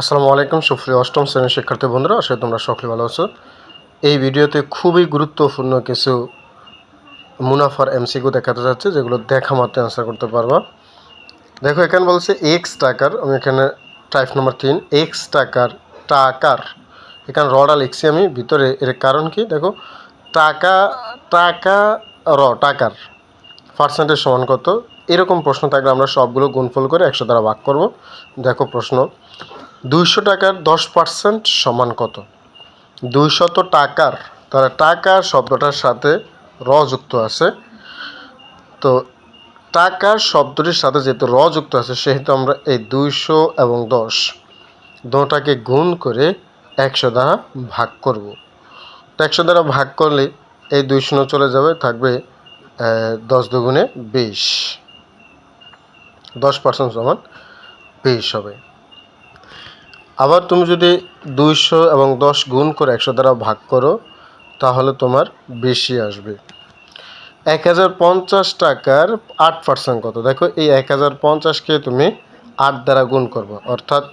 আসসালামু আলাইকুম, সুপ্রিয় অষ্টম শ্রেণির শিক্ষার্থী বন্ধুরা আসলে তোমরা সকলে ভালো আছো। এই ভিডিওতে খুবই গুরুত্বপূর্ণ কিছু মুনাফার এমসিকিউ দেখাতে যাচ্ছে, যেগুলো দেখা মাত্র অ্যান্সার করতে পারবা। দেখো, এখানে বলছে এক্স টাকার, আমি এখানে টাইপ নাম্বার তিন এক্স টাকার টাকার, এখানে রডা লিখছি আমি, ভিতরে এর কারণ কি? দেখো, টাকা টাকা, র, টাকার পার্সেন্টেজ সমান কত? এরকম প্রশ্ন থাকলে আমরা সবগুলো গুণফল করে একশো দ্বারা ভাগ করব। দেখো প্রশ্ন দুইশো টাকার দশ পার্সেন্ট সমান কত? দুইশত টাকার, তাহলে টাকা শব্দটার সাথে র যুক্ত আছে। তো টাকার শব্দটির সাথে যেহেতু র যুক্ত আছে, সেহেতু আমরা এই দুইশো এবং দশ দুটাকে গুণ করে একশো দ্বারা ভাগ করব। তো একশো দ্বারা ভাগ করলে এই দুই শূন্য চলে যাবে, থাকবে দশ দুগুণে বিশ। দশ পার্সেন্ট সমান বিশ হবে। আবার তুমি যদি দুইশো এবং দশ গুণ করে একশো দ্বারা ভাগ করো, তাহলে তোমার বেশি আসবে। এক হাজার পঞ্চাশ টাকার আট পার্সেন্ট কত? দেখো, এই এক হাজার পঞ্চাশকে তুমি আট দ্বারা গুণ করব, অর্থাৎ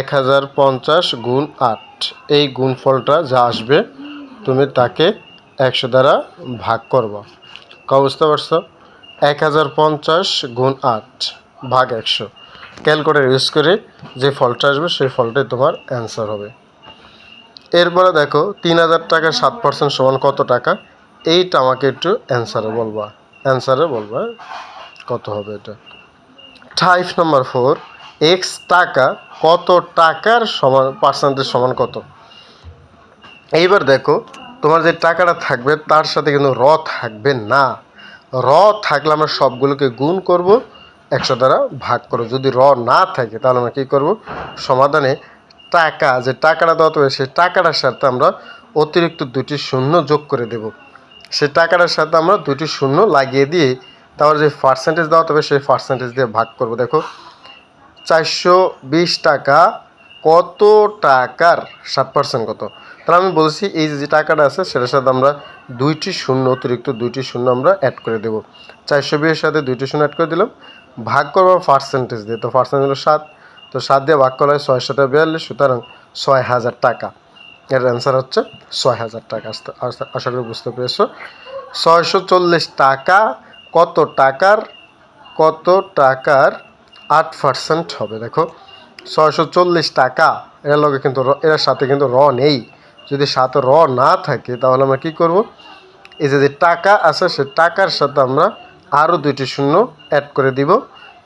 এক হাজার পঞ্চাশ গুণ আট। এই গুণফলটা যা আসবে, তুমি তাকে একশো দ্বারা ভাগ করব। বুঝতে পারছ? এক হাজার পঞ্চাশ গুণ আট ভাগ একশো। ক্যালকুলেটার ইউজ করে যে ফলটা আসবে, সেই ফলটাই তোমার অ্যান্সার হবে। এরপরে দেখো, তিন হাজার টাকার সাত পার্সেন্ট সমান কত টাকা? এইটা আমাকে একটু অ্যান্সারে বলবা। অ্যান্সারে বলবা কত হবে এটা। টাইপ নাম্বার ফোর, এক্স টাকা কত টাকার সমান পার্সেন্টেজ সমান কত? এইবার দেখো, তোমার যে টাকাটা থাকবে, তার সাথে কিন্তু র থাকবে না। র থাকলে আমরা সবগুলোকে গুণ করব। একশো দ্বারা ভাগ করব যদি র না থাকে, তাহলে আমরা কী করব? সমাধানে টাকা, যে টাকাটা দেওয়া হবে সেই টাকাটার সাথে আমরা অতিরিক্ত দুটি শূন্য যোগ করে দেব। সেই টাকাটার সাথে আমরা দুটি শূন্য লাগিয়ে দিয়ে তারপর যে পার্সেন্টেজ দেওয়া হবে সেই পার্সেন্টেজ দিয়ে ভাগ করব। দেখো, চারশো বিশ টাকা, কত টাকার সাত পার্সেন্ট কত? তাহলে আমি বলছি, এই যে টাকাটা আছে, সেটার সাথে আমরা দুইটি শূন্য, অতিরিক্ত দুইটি শূন্য আমরা অ্যাড করে দেবো। চারশো বিশের সাথে দুইটি শূন্য অ্যাড করে দিলাম। ভাগ করব পার্সেন্টেজ দিয়ে। তো পার্সেন্টেজ হলো সাত। তো সাত দিয়ে ভাগ করা হয় ছয় সাথে বিয়াল্লিশ, সুতরাং ছয় হাজার টাকা। এর অ্যান্সার হচ্ছে ছয় হাজার টাকা। আশা করি বুঝতে পেরেছ। ছয়শো চল্লিশ টাকা, কত টাকার কত টাকার আট পার্সেন্ট হবে? দেখো, ছয়শো চল্লিশ টাকা, এর লগে কিন্তু এর সাথে কিন্তু র নেই। যদি সাথে র না থাকে, তাহলে আমরা কী করব? এই যে টাকা আছে, সে টাকার সাথে আমরা আরও দুইটি শূন্য অ্যাড করে দিব।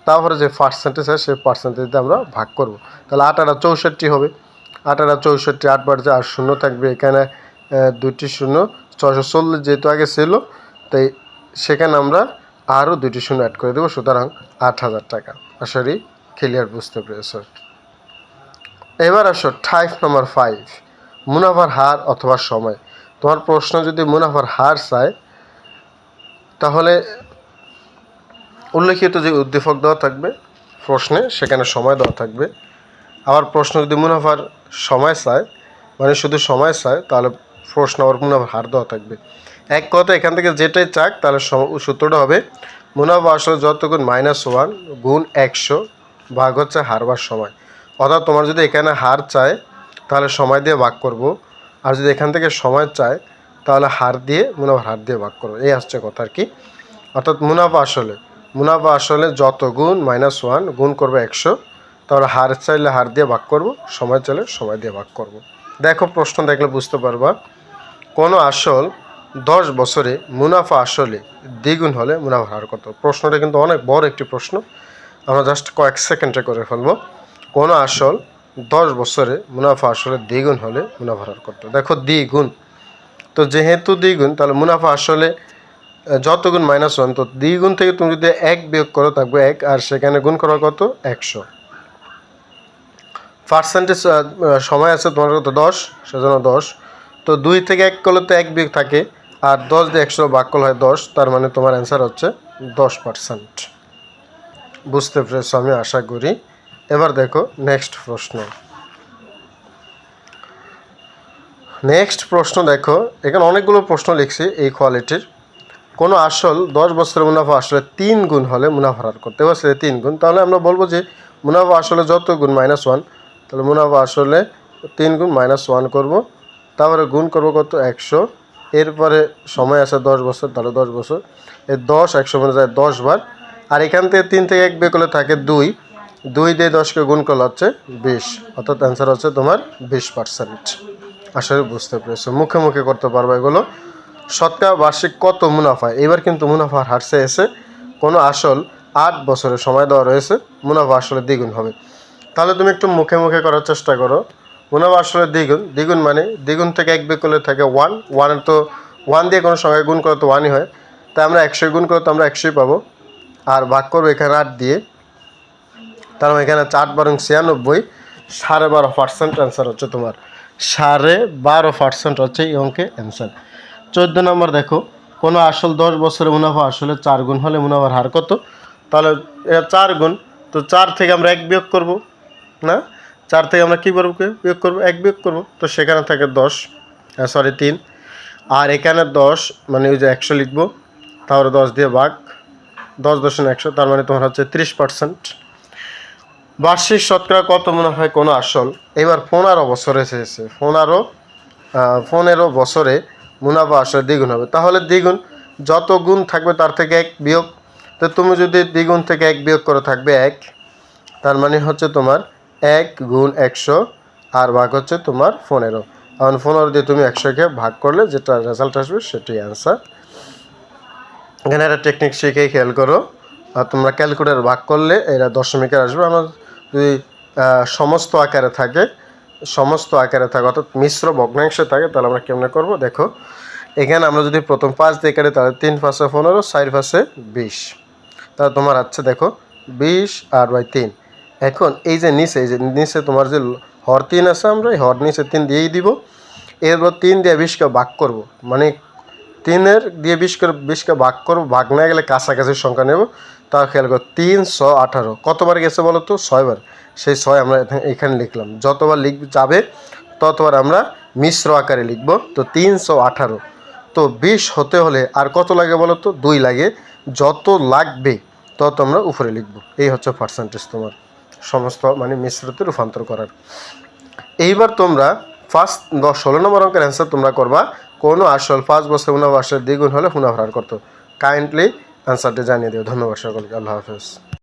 তারপরে যে পার্সেন্টেজ আছে, সেই পার্সেন্টেজ দিয়ে আমরা ভাগ করব। তাহলে আট আটা চৌষট্টি হবে। আট আটা চৌষট্টি আট বার যে আর শূন্য থাকবে এখানে দুইটি শূন্য ছশো চল্লিশ যেহেতু আগে ছিল, তাই সেখানে আমরা আরও দুইটি শূন্য অ্যাড করে দেবো, সুতরাং আট হাজার টাকা। করি ক্লিয়ার বুঝতে পেরেছ। এবার আসো টাইপ নাম্বার ফাইভ মুনাফার হার অথবা সময়। তোমার প্রশ্ন যদি মুনাফার হার চায়, তাহলে উল্লেখিত যে উদ্দীপক দেওয়া থাকবে, প্রশ্নে সেখানে সময় দেওয়া থাকবে। আবার প্রশ্ন যদি মুনাফার সময় চায় মানে শুধু সময় চায়, তাহলে প্রশ্ন আবার মুনাফার হার দেওয়া থাকবে। এক কথা এখান থেকে যেটাই চাক, তাহলে সূত্রটা হবে, মুনাফা আসলে যত গুণ মাইনাস ওয়ান গুণ একশো ভাগ হচ্ছে হারবার সময়। অর্থাৎ তোমার যদি এখানে হার চায়, তাহলে সময় দিয়ে ভাগ করব। আর যদি এখান থেকে সময় চায়, তাহলে হার দিয়ে, মুনাফার হার দিয়ে ভাগ করব। এই আসছে কথা আর কি। অর্থাৎ মুনাফা আসলে মুনাফা আসলে যত গুণ মাইনাস ওয়ান গুণ করবে একশো। তাহলে হার চাইলে হার দিয়ে ভাগ করব, সময় চাইলে সময় দিয়ে ভাগ করব। দেখো প্রশ্ন দেখলে বুঝতে পারবা, কোনো আসল দশ বছরে মুনাফা আসলে দ্বিগুণ হলে মুনাফা হার কত? প্রশ্নটা কিন্তু অনেক বড় একটি প্রশ্ন। আমরা জাস্ট কয়েক সেকেন্ডে করে ফেলব। কোনো আসল দশ বছরে মুনাফা আসলে দ্বিগুণ হলে মুনাফার হার কত? দেখো দ্বিগুণ। তো যেহেতু দ্বিগুণ, তাহলে মুনাফা আসলে আহ, যত গুণ মাইনাস ওয়ান তো দ্বিগুণ থেকে তুমি যদি এক বিয়োগ করো থাকবে এক আর সেখানে গুণ করা কত? একশো। পার্সেন্টেজ সময় আছে তোমার কত? দশ সেজন্য দশ। তো দুই থেকে এক করলে তো এক বিয়োগ থাকে আর দশ দিয়ে একশো ভাগ করলে হয় দশ তার মানে তোমার অ্যান্সার হচ্ছে দশ পার্সেন্ট বুঝতে পেরেছ? আমি আশা করি। এবার দেখো নেক্সট প্রশ্ন। নেক্সট প্রশ্ন দেখো এখানে অনেকগুলো প্রশ্ন লিখছি এই কোয়ালিটির কোনো আসল দশ বছরের মুনাফা আসলে তিন গুণ হলে মুনাফার হার করতে পারছে তিন গুণ। তাহলে আমরা বলব যে মুনাফা আসলে যত গুণ মাইনাস ওয়ান তাহলে মুনাফা আসলে তিন গুণ মাইনাস ওয়ান করব। তারপরে গুণ করব কত? একশো। এরপরে সময় আছে দশ বছর, তাহলে দশ বছর। এই দশ একশো মানে যায় দশ বার। আর এখান থেকে তিন থেকে এক বের করলে থাকে দুই। দুই দিয়ে দশকে গুণ করলে হচ্ছে বিশ। অর্থাৎ অ্যান্সার হচ্ছে তোমার বিশ পার্সেন্ট আসলে বুঝতে পেরেছ। মুখে মুখে করতে পারবে এগুলো। শতকরা বার্ষিক কত মুনাফা? এবার কিন্তু মুনাফার হারসে এসে কোনো আসল আট বছরের সময় দেওয়া রয়েছে, মুনাফা আসলে দ্বিগুণ হবে। তাহলে তুমি একটু মুখে মুখে করার চেষ্টা করো। মুনাফা আসলে দ্বিগুণ। দ্বিগুণ মানে দ্বিগুণ থেকে এক বিয়োগ করলে থাকে ওয়ান। ওয়ানের তো ওয়ান দিয়ে কোনো সংখ্যায় গুণ করলে তো ওয়ানই হয়। তাই আমরা একশোই গুণ করলে তো আমরা একশোই পাবো। আর ভাগ করব এখানে আট দিয়ে। তার মানে এখানে চার বারং ছিয়ানব্বই, সাড়ে বারো পার্সেন্ট অ্যান্সার হচ্ছে তোমার। সাড়ে বারো পার্সেন্ট হচ্ছে এই অঙ্কে অ্যান্সার চোদ্দ নম্বর দেখো কোনো আসল দশ বছরের মুনাফা আসলে চার গুণ হলে মুনাফার হার কত? তাহলে এটা চার গুণ তো চার থেকে আমরা এক বিয়োগ করব না? চার থেকে আমরা কী করব বিয়োগ করব এক বিয়োগ করব তো সেখানে থাকে দশ সরি তিন। আর এখানে দশ মানে ওই যে একশো লিখব তাহলে দশ দিয়ে ভাগ দশ দশমিক একশো তার মানে তোমার হচ্ছে ত্রিশ পার্সেন্ট। বার্ষিক শতকরা কত মুনাফায় কোনো আসল? এবার ফোন পনেরো বছরে এসেছে আহ, পনেরো বছরে মুনাফা আসলে দ্বিগুণ হবে। তাহলে দ্বিগুণ, যত গুণ থাকবে তার থেকে এক বিয়োগ। তো তুমি যদি দ্বিগুণ থেকে এক বিয়োগ করে থাকবে এক, তার মানে হচ্ছে তোমার এক গুণ একশো, আর ভাগ হচ্ছে তোমার পনেরো। কারণ পনেরো দিয়ে তুমি একশোকে ভাগ করলে যেটা রেজাল্ট আসবে সেটাই অ্যান্সার এখানে একটা টেকনিক শিখেই খেয়াল করো। আর তোমরা ক্যালকুলেটার ভাগ করলে এরা দশমিকের আসবে। আমার যদি সমস্ত আকারে থাকে সমস্ত আকারে থাকে, অর্থাৎ মিশ্র ভগ্নাংশে থাকে, তাহলে আমরা কেমনে করব? দেখো, এখানে আমরা যদি প্রথম পাঁচ দিয়ে কাটি, তাহলে তিন পাঁচে পনেরো, চার পাঁচে বিশ। তাহলে তোমার আছে, দেখো, বিশ আর বাই তিন। এখন এই যে নিচে, এই যে নিচে তোমার যে হর তিন আছে আমরা, এই হর নিচে তিন দিয়েই দিব। এরপর তিন দিয়ে বিশকে ভাগ করব। মানে তিনের দিয়ে বিশ করে বিশকে ভাগ করব, ভাগ না গেলে কাছাকাছি সংখ্যা নেব। তা খেয়াল করো তিনশো আঠারো। কতবার গেছে বলো তো? ছয়বার। সেই ছয় আমরা এখানে- এখানে লিখলাম। যতবার লিখ যাবে, ততবার আমরা মিশ্র আকারে লিখব। তো তিনশো আঠারো। তো বিশ হতে হলে আর কত লাগে বলো তো? দুই লাগে। যত লাগবে, তত আমরা উপরে লিখব। এই হচ্ছে পার্সেন্টেজ তোমার সমস্ত মানে মিশ্রতে রূপান্তর করার। এইবার তোমরা ফার্স্ট দশ, ষোলো নম্বর অঙ্কের অ্যান্সার তোমরা করবা। কোনো আসল পাঁচ বছর মুনাফা আসলে দ্বিগুণ হলে হুনাফরার করতো। কাইন্ডলি অ্যান্সারটি জানিয়ে দিও। ধন্যবাদ সকলকে। আল্লাহ হাফেজ।